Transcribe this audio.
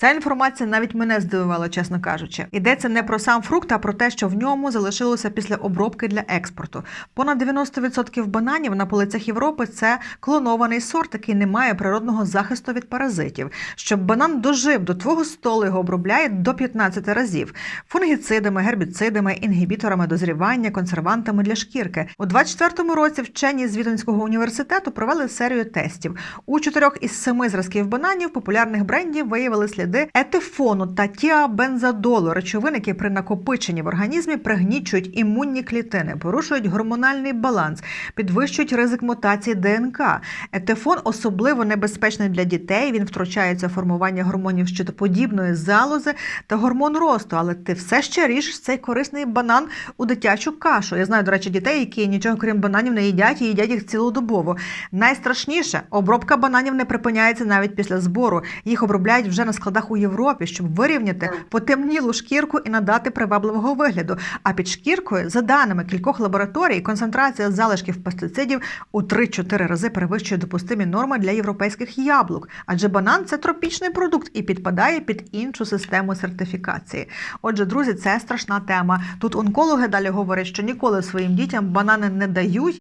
Ця інформація навіть мене здивувала, чесно кажучи. Йдеться не про сам фрукт, а про те, що в ньому залишилося після обробки для експорту. Понад 90% бананів на полицях Європи це клонований сорт, який не має природного захисту від паразитів. Щоб банан дожив до твого столу, його обробляють до 15 разів фунгіцидами, гербіцидами, інгібіторами дозрівання, консервантами для шкірки. У 24-му році вчені з Віденського університету провели серію тестів. У чотирьох із семи зразків бананів популярних брендів виявили сліди етифону та тіабензадолу, речовин, які при накопиченні в організмі пригнічують імунні клітини, порушують гормональний баланс, підвищують ризик мутації ДНК. Етифон особливо небезпечний для дітей. Він втручається в формування гормонів щитоподібної залози та гормон росту. Але ти все ще ріжеш цей корисний банан у дитячу кашу. Я знаю, до речі, дітей, які нічого крім бананів не їдять і їдять їх цілодобово. Найстрашніше обробка бананів не припиняється навіть після збору. Їх обробляють вже на складах у Європі, щоб вирівняти потемнілу шкірку і надати привабливого вигляду. А під шкіркою, за даними кількох лабораторій, концентрація залишків пестицидів у 3-4 рази перевищує допустимі норми для європейських яблук. Адже банан це тропічний продукт і підпадає під іншу систему сертифікації. Отже, друзі, це страшна тема. Тут онкологи далі говорять, що ніколи своїм дітям банани не дають.